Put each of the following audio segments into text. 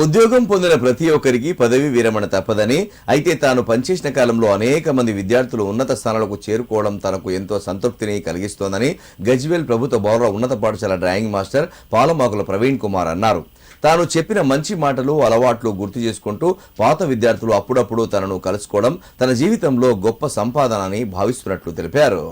ఉద్యోగం పొందిన ప్రతి ఒక్కరికి పదవి విరమణ తప్పదని అయితే తాను పనిచేసిన కాలంలో అనేక మంది విద్యార్థులు ఉన్నత స్థానాలకు చేరుకోవడం తనకు ఎంతో సంతృప్తిని కలిగిస్తోందని గజ్వేల్ ప్రభుత్వ బౌరవ ఉన్నత పాఠశాల డ్రాయింగ్ మాస్టర్ పాలమాకుల ప్రవీణ్ కుమార్ అన్నారు. తాను చెప్పిన మంచి మాటలు అలవాట్లు గుర్తు చేసుకుంటూ పాత విద్యార్థులు అప్పుడప్పుడు తనను కలుసుకోవడం తన జీవితంలో గొప్ప సంపాదన అని భావిస్తున్నట్లు తెలిపారు.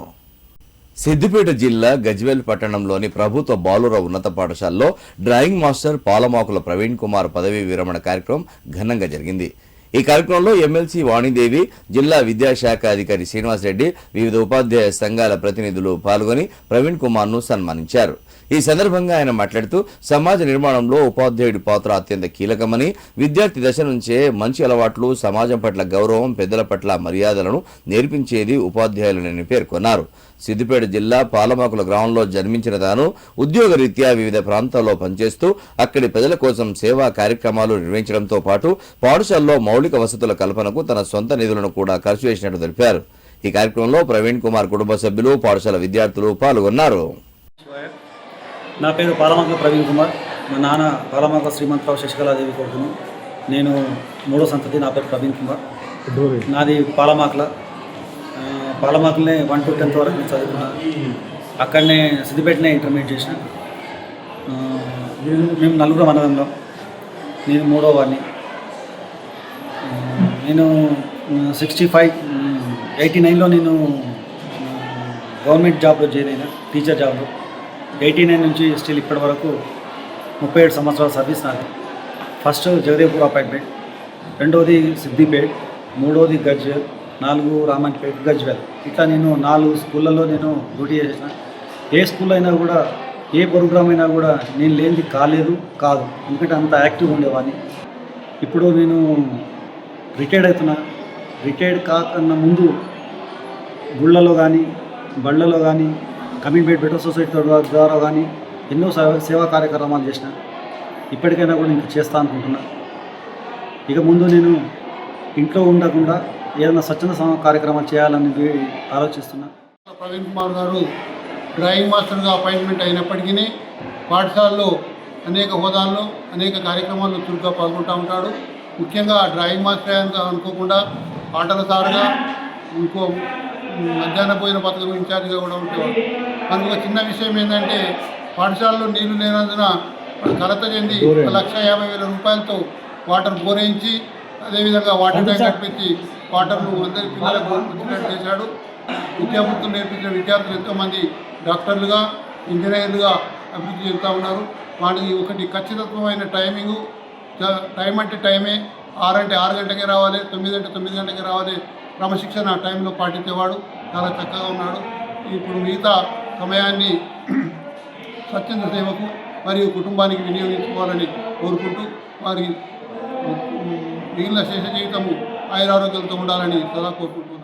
సిద్దిపేట జిల్లా గజ్వేల్ పట్టణంలోని ప్రభుత్వ బాలుర ఉన్నత పాఠశాలలో డ్రాయింగ్ మాస్టర్ పాలమాకుల ప్రవీణ్ కుమార్ పదవీ విరమణ కార్యక్రమం ఘనంగా జరిగింది. ఈ కార్యక్రమంలో ఎమ్మెల్సీ వాణిదేవి జిల్లా విద్యాశాఖ అధికారి శ్రీనివాసరెడ్డి వివిధ ఉపాధ్యాయ సంఘాల ప్రతినిధులు పాల్గొని ప్రవీణ్ కుమార్ను సన్మానించారు. ఈ సందర్భంగా ఆయన మాట్లాడుతూ సమాజ నిర్మాణంలో ఉపాధ్యాయుడి పాత్ర అత్యంత కీలకమని విద్యార్థి దశ నుంచే మంచి అలవాట్లు సమాజం పట్ల గౌరవం పెద్దల పట్ల మర్యాదలను నేర్పించేది ఉపాధ్యాయులని పేర్కొన్నారు. సిద్దిపేట జిల్లా పాలమాకుల గ్రామంలో జన్మించిన తాను ఉద్యోగరీత్యా వివిధ ప్రాంతాల్లో పనిచేస్తూ అక్కడి ప్రజల కోసం సేవా కార్యక్రమాలు నిర్వహించడంతో పాటు పాఠశాలలో మౌలిక వసతుల కల్పనకు తన సొంత నిధులను కూడా ఖర్చు చేసినట్టు తెలిపారు. ఈ కార్యక్రమంలో ప్రవీణ్ కుమార్ కుటుంబ సభ్యులు పాఠశాల విద్యార్థులు పాల్గొన్నారు. నా పేరు పాలమాక ప్రవీణ్ కుమార్. మా నాన్న పాలమాక శ్రీమంతరావు శశికళాదేవి కొడుకును. నేను మూడో సంతతి నా పేరు ప్రవీణ్ కుమార్. నాది పాలమాకల. పాలమాకలనే వన్ టు టెన్త్ వరకు నేను చదువుకున్నా. అక్కడనే సిద్దిపేటనే ఇంటర్మీడియట్ చేసిన. మేము నలుగురు అన్నదమ్ములం నేను మూడో వాడిని నేను సిక్స్టీ ఫైవ్ ఎయిటీ నైన్లో నేను గవర్నమెంట్ జాబ్లో జాయిన్ అయినా టీచర్ జాబ్లో ఎయిటీ నైన్ నుంచి స్టిల్ ఇప్పటి వరకు ముప్పై ఏడు సంవత్సరాల సర్వీస్ నాది. ఫస్ట్ జగదేవ్పూర్ అపాయింట్మెంట్ రెండవది సిద్దిపేట్ మూడవది గజ్ నాలుగు రామన్పేట్ గజ్వేల్ ఇట్లా నేను నాలుగు స్కూళ్ళలో నేను డ్యూటీ చేసిన. ఏ స్కూల్ అయినా కూడా ఏ ప్రోగ్రామ్ అయినా కూడా నేను లేనిది కాలేదు కాదు. ఎందుకంటే అంత యాక్టివ్ ఉండేవాడిని. ఇప్పుడు నేను రిటైర్డ్ అవుతున్నా. రిటైర్డ్ కాకన్నా ముందు గుళ్ళలో కానీ బళ్ళలో కానీ కమ్యూనిటీ బెటర్ సొసైటీ ద్వారా కానీ ఎన్నో సేవా కార్యక్రమాలు చేసిన. ఇప్పటికైనా కూడా ఇంకా చేస్తా అనుకుంటున్నా. ఇక ముందు నేను ఇంట్లో ఉండకుండా ఏదైనా స్వచ్ఛంద కార్యక్రమాలు చేయాలని ఆలోచిస్తున్నా. ప్రవీణ్ కుమార్ గారు డ్రాయింగ్ మాస్టర్గా అపాయింట్మెంట్ అయినప్పటికీ పాఠశాలలో అనేక హోదాల్లో అనేక కార్యక్రమాల్లో చురుగ్గా పాల్గొంటూ ఉంటాడు. ముఖ్యంగా డ్రాయింగ్ మాస్టర్ అని అనుకోకుండా ఆటల సారుగా ఇంకో మధ్యాహ్న భోజన పథకం ఇన్ఛార్జిగా కూడా ఉండేవాడు. మనకు ఒక చిన్న విషయం ఏంటంటే పాఠశాలలో నీళ్ళు లేనందున కలత చెంది ఒక లక్ష యాభై వేల రూపాయలతో వాటర్ బోరేయించి అదేవిధంగా వాటర్ ట్యాంక్ కట్టించి వాటర్ను అందరి పిల్లలకు వచ్చినట్టు చేశాడు. విద్యాబుద్ధులు నేర్పించిన విద్యార్థులు ఎంతోమంది డాక్టర్లుగా ఇంజనీర్లుగా అభివృద్ధి చెందుతూ ఉన్నారు. వాటికి ఒకటి ఖచ్చితత్వమైన టైమింగు టైం అంటే టైమే ఆరు అంటే ఆరు గంటకే రావాలి తొమ్మిది అంటే తొమ్మిది గంటకే రావాలి. క్రమశిక్షణ టైంలో పాటించేవాడు చాలా చక్కగా ఉన్నాడు. ఇప్పుడు మిగతా సమయాన్ని స్వచ్ఛంద సేవకు మరియు కుటుంబానికి వినియోగించుకోవాలని కోరుకుంటూ వారి మిగిలిన శేష జీవితము ఆయురారోగ్యాలతో ఉండాలని సదా కోరుకుంటున్నాను.